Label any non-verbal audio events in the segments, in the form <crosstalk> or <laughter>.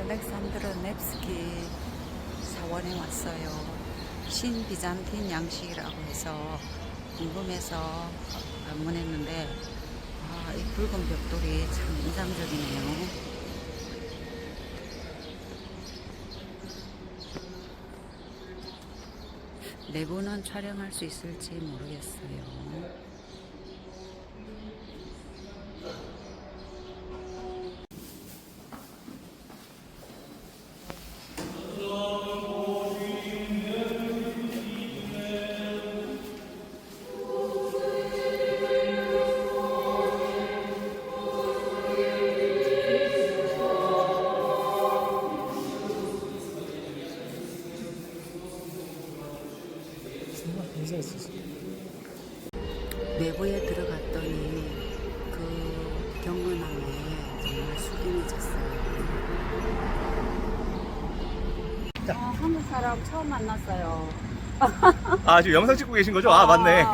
알렉산드르 넵스키 사원에 왔어요. 신비잔틴 양식이라고 해서 궁금해서 방문했는데 아, 이 붉은 벽돌이 참 인상적이네요. 내부는 촬영할 수 있을지 모르겠어요. 그 경건함에 정말 숙연해졌어요. 어, 한국 사람 처음 만났어요. 아 지금 영상 찍고 계신 거죠? 아 맞네.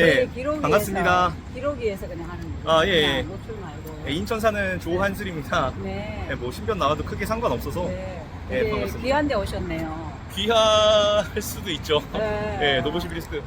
예. 기록위에서, 반갑습니다. 기록위에서 그냥 하는 거예요. 아, 예, 예. 그냥 노출 말고. 예, 인천 사는 조한슬입니다. 네. 예, 뭐 신변 나와도 크게 상관없어서 네. 예, 되게 반갑습니다. 귀한 데 오셨네요. 귀할 수도 있죠. 네. 예, 노보시비리스크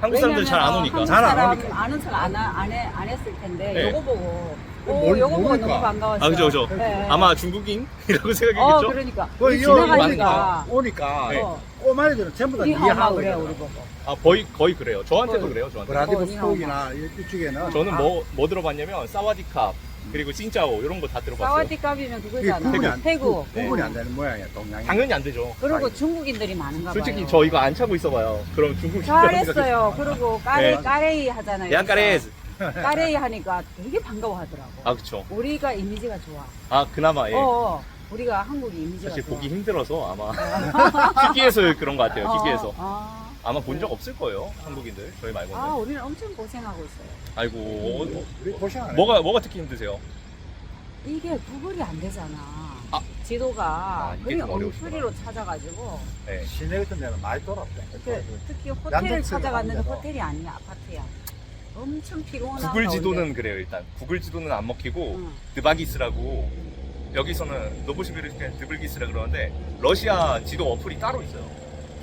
한국 사람들 잘안 왜냐면 오니까. 잘안 사람 오니까. 아는 척안안 해- 안 했을 텐데 네. 요거 보고 오, 뭘 요거 보고 모르니까. 너무 반가웠어요. 아 그죠 그죠. 네. 아마 중국인이라고 <laughs> 어, 생각했겠죠. 그러니까. 그이 이거 지나가니까. 오니까 오니까 네. 어, 꼬마애들은 전부 다 우리 하마 이해하고 그래. 우리 보고. 아 거의 거의 그래요. 저한테도 거의. 그래요. 저한테. 브라디브 어, 스톡이나 이쪽에는 저는 다뭐뭐 들어봤냐면 사와디캅 그리고 찐짜오 이런 거 다 들어봤어요. 사와디 값이면 이게 그거잖아. 안, 태국. 구- 구분이 안 되는 모양이야 동양이. 당연히 안 되죠. 그리고 아니. 중국인들이 많은가 봐요. 솔직히 저 이거 안 차고 있어봐요. 그럼 중국인 잘했어요. 그리고 까레 네. 까레이 하잖아요. 양까레즈. 까레이 하니까 되게 반가워하더라고. 아 그쵸. 우리가 이미지가 좋아. 아 그나마 예. 어, 어, 우리가 한국이 이미지가 사실 좋아. 보기 힘들어서 아마 <laughs> 희귀해서 그런 것 같아요. 어, 희귀해서 아, 아마 본 적 없을 거예요. 한국인들 저희 말고는. 아, 우리는 엄청 고생하고 있어요. 아이고 어, 우리 고생 안 해. 뭐가 뭐가 특히 힘드세요? 이게 구글이 안 되잖아. 아. 지도가 아, 이게 그냥 좀 어려우시구나. 엉터리로 찾아가지고 네. 시내 같은 데는 많이 돌았대. 그, 특히 호텔을 찾아갔는데. 호텔이 아니야 아파트야. 엄청 피곤하다. 구글 지도는 그래요 일단. 구글 지도는 안 먹히고 응. 드바기스라고 여기서는 노보시비르스크는 드블기스라 그러는데 러시아 지도 어플이 따로 있어요.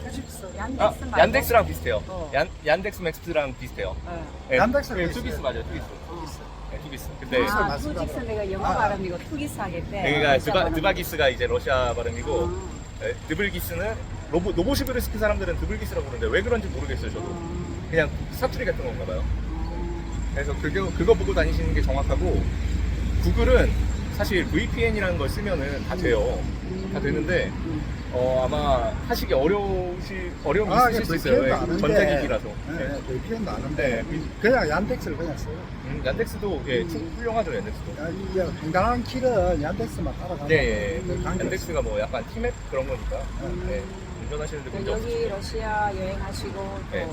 얀덱스 아, 말고. 얀덱스랑 비슷해요. 어. 얀 얀덱스 맥스랑 비슷해요. 네. 네, 얀덱스랑 네. 투기스 맞아요. 투기스. 어. 네, 투기스. 근데 투기스 아, 맞습니다. 투직스 내가 영어 아. 발음이고 투기스 하겠대. 여기가 드바, 드바기스가 이제 러시아 발음이고 어. 네, 드블기스는 로보, 노보시비르스크 사람들은 드블기스라고 부르는데 왜 그런지 모르겠어요 저도 그냥 사투리 같은 건가 봐요 그래서 그거, 그거 보고 다니시는 게 정확하고 구글은 사실 VPN이라는 걸 쓰면은 다 돼요 다 되는데 어, 아마 하시기 어려우시, 어려움이 아, 있으실 이게 수 있어요 VPN 도 예, 아는데. 전자기기라서 네, 네. 네, VPN도 아는데 네. 그냥 얀덱스를 그냥 써요. 음, 얀덱스도 예, 충- 훌륭하죠 얀덱스도 야, 이게 황당한 길은 얀덱스만 따라가면 네, 예, 예. 얀덱스가 뭐 약간 티맵 그런 거니까 네, 운전하시는데 그 문제 여기 없으시죠 러시아 여행하시고 또 네.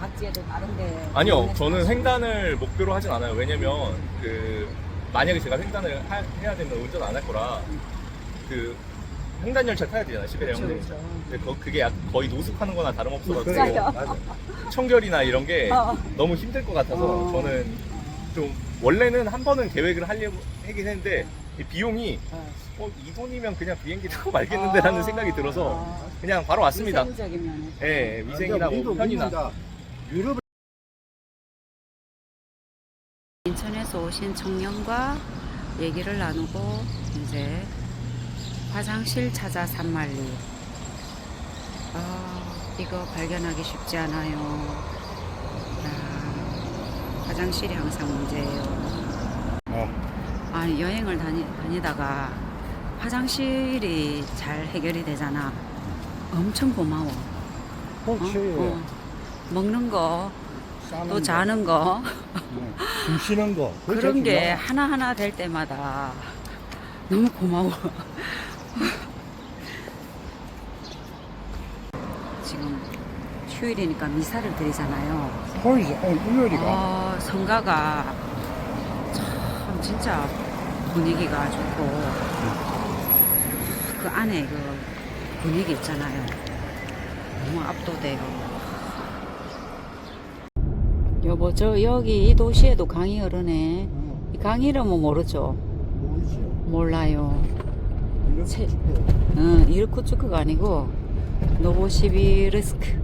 각지에도 다른데 아니요, 저는 횡단을 목표로 하진 않아요. 왜냐면 그 만약에 제가 횡단을 하- 해야 되면 운전 안 할 거라 그 횡단 열차 타야 되잖아요, 시베리아 횡단 열차. 근데 거- 그게 약- 거의 노숙하는 거나 다름없어가지고 맞아요. 청결이나 이런 게 어. 너무 힘들 것 같아서 어. 저는 좀 원래는 한 번은 계획을 하려고 하긴 했는데 이 비용이 어. 어, 이 돈이면 그냥 비행기 타고 말겠는데라는 아. 생각이 들어서 아. 그냥 바로 왔습니다. 위생적인 면에서. 예, 위생이나 뭐 편이나 유럽 인천에서 오신 청년과 얘기를 나누고 이제 화장실 찾아 산말리. 아, 이거 발견하기 쉽지 않아요. 아, 화장실이 항상 문제예요. 어. 아니 여행을 다니, 다니다가 화장실이 잘 해결이 되잖아. 엄청 고마워. 어? 그렇지. 어. 먹는 거, 또 거, 자는 거. 응. 숨 쉬는 거 그게 그런 제일 게 중요하다. 하나하나 될 때마다 너무 고마워. 지금 휴일이니까 미사를 드리잖아요. 오늘 일요일이가 어, 성가가 참 진짜 분위기가 좋고 그 안에 그 분위기 있잖아요. 너무 압도돼요. 여보, 저 여기 이 도시에도 강이 흐르네. 응, 이 강이 이름은 모르죠? 모르지 몰라요. 체, 어, 이르쿠츠크가 아니고 노보시비르스크.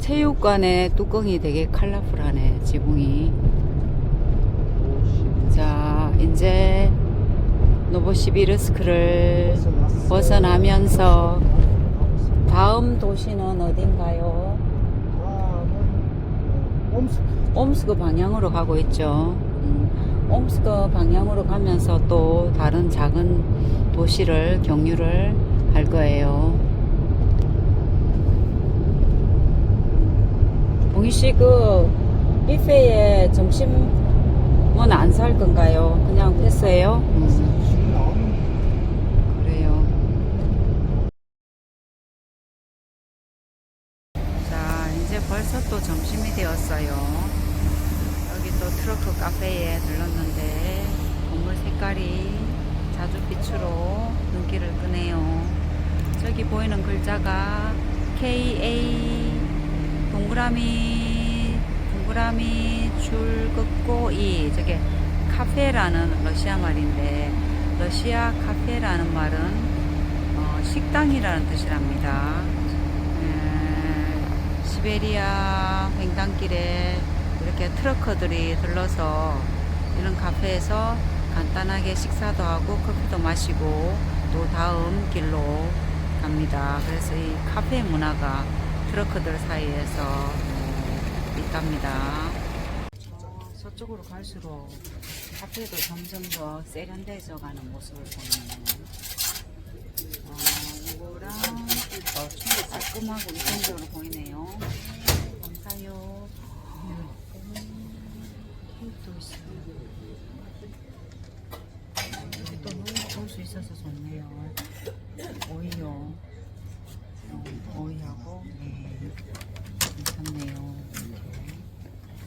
체육관의 뚜껑이 되게 컬러풀하네, 지붕이. 자, 이제 노보시비르스크를 벗어나면서 다음 도시는 어딘가요? 다음은 옴스크. 방향으로 가고 있죠. 음, 옴스크 방향으로 가면서 또 다른 작은 도시를 경유를 할 거예요. 봉희 씨, 그, 뷔페에 점심은 안 살 건가요? 그냥 패스예요? 음, 지금 나오는 그래요. 자, 이제 벌써 또 점심이 되었어요. 여기 또 트러크 카페에 들렀는데 건물 색깔이 자주빛으로 눈길을 끄네요. 저기 보이는 글자가 KA 동그라미 동그라미 줄 긋고 이 저게 카페라는 러시아 말인데 러시아 카페라는 말은 어, 식당이라는 뜻이랍니다. 에, 시베리아 횡단길에 이렇게 트러커들이 들러서 이런 카페에서 간단하게 식사도 하고 커피도 마시고 또 다음 길로 갑니다. 그래서 이 카페 문화가 트러커들 사이에서 어, 있답니다. 어, 서쪽으로 갈수록 카페도 점점 더 세련돼져 가는 모습을 보이네요. 어, 이거랑 어, 깔끔하고 위생적으로 보이네요. 감사해요. 케이크도 있어요. 여기 또 너무 볼수 있어서 좋네요. 오이요. 어, 오이하고, 네. 괜찮네요.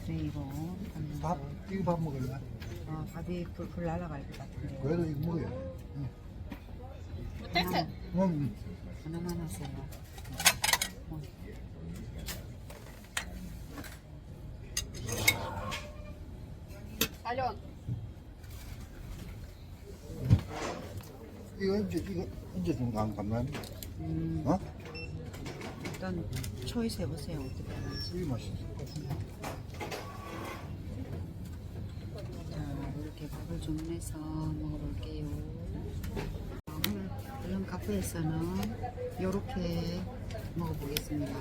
트레이로. 밥, 이거 밥 먹을래? 아, 밥이 불풀 날아갈 것 같은데. 그래도 이거 먹어야 돼. 응. 하나, 응. 하나만 하세요. 어. 이거 이제 이거 이제 좀안 간다. 음, 어? 일단 초이스 해보세요. 어떻게 하는지. 이게 맛있어. 자, 이렇게 밥을 주문해서 먹어볼게요. 오늘 이런 카페에서는 이렇게 먹어보겠습니다.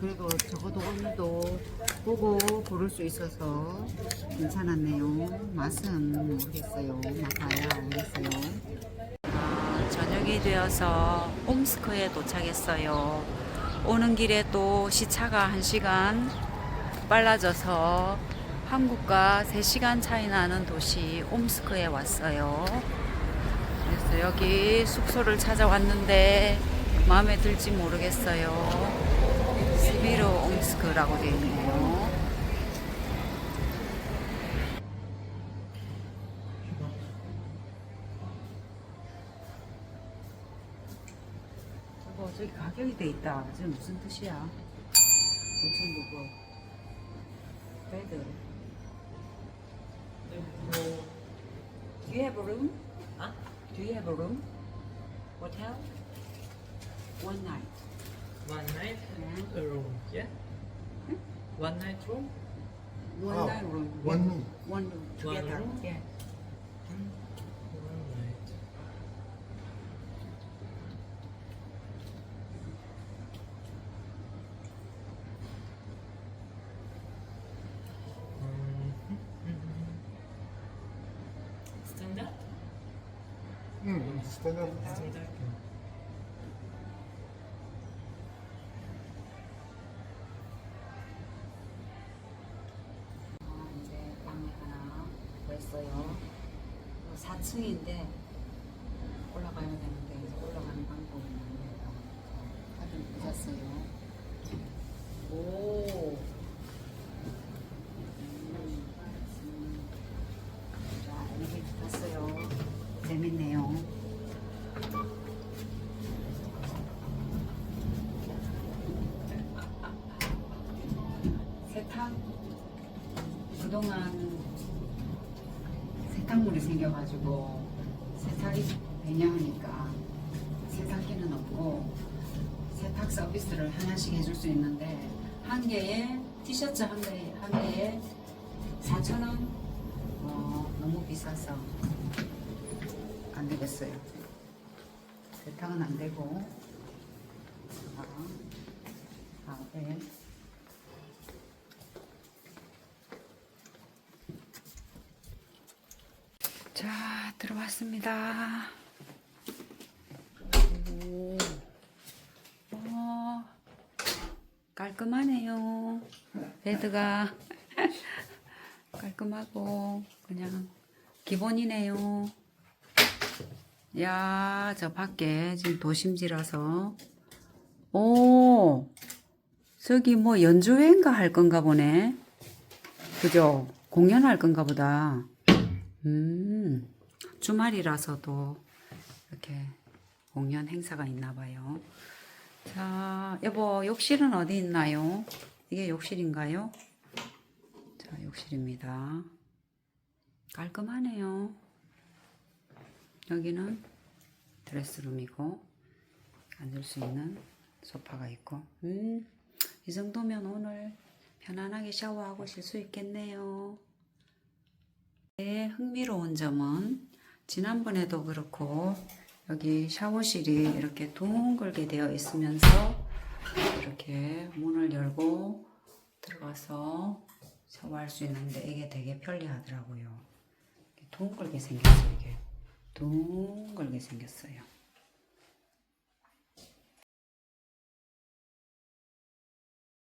그리고 적어도 오늘도 보고 고를 수 있어서 괜찮았네요. 맛은 모르겠어요. 맛봐야 알겠어요. 아, 저녁이 되어서 옴스크에 도착했어요. 오는 길에 또 시차가 1시간 빨라져서 한국과 3시간 차이 나는 도시 옴스크에 왔어요. 그래서 여기 숙소를 찾아왔는데 마음에 들지 모르겠어요. 스비로 옴스크라고 되어 있네요. 저거 저기 가격이 돼 있다. 저 무슨 뜻이야? 무슨 누구? 베드. Do you have a room? Huh? Do you have a room? Hotel? One night. One night Yeah. a room, yeah? One night room? One Ah, night room. one Yeah. room. One room. Together. room? Yeah. One night. Standard? 응. 스탠다드. Standard. 아, 이제 방에 하나 구했어요. 4층인데 올라가야 되는데 이제 올라가는 방법이 없네요. 다들 늦었어요. 오. 음, 음. 자, 엘리베이터 탔어요. 재밌네요. 세탁 생겨가지고 세탁이 배량하니까 세탁기는 없고 세탁 서비스를 하나씩 해줄 수 있는데 한 개에 티셔츠 한 개에 한 개에 4천 원 어, 너무 비싸서 안 되겠어요. 세탁은 안 되고 자, 아, 네. 자, 들어 왔습니다. 오, 어, 깔끔하네요. 베드가 <laughs> 깔끔하고 그냥 기본이네요. 야, 저 밖에 지금 도심지라서 오, 저기 뭐 연주회인가 할 건가 보네. 그죠? 공연할 건가 보다. 음, 주말이라서도 이렇게 공연 행사가 있나 봐요. 자, 여보, 욕실은 어디 있나요? 이게 욕실인가요? 자, 욕실입니다. 깔끔하네요. 여기는 드레스룸이고, 앉을 수 있는 소파가 있고, 음, 이 정도면 오늘 편안하게 샤워하고 쉴 수 있겠네요. 네, 흥미로운 점은 지난번에도 그렇고 여기 샤워실이 이렇게 둥글게 되어 있으면서 이렇게 문을 열고 들어가서 샤워할 수 있는데 이게 되게 편리하더라고요. 둥글게 생겼어요. 이게 둥글게 생겼어요.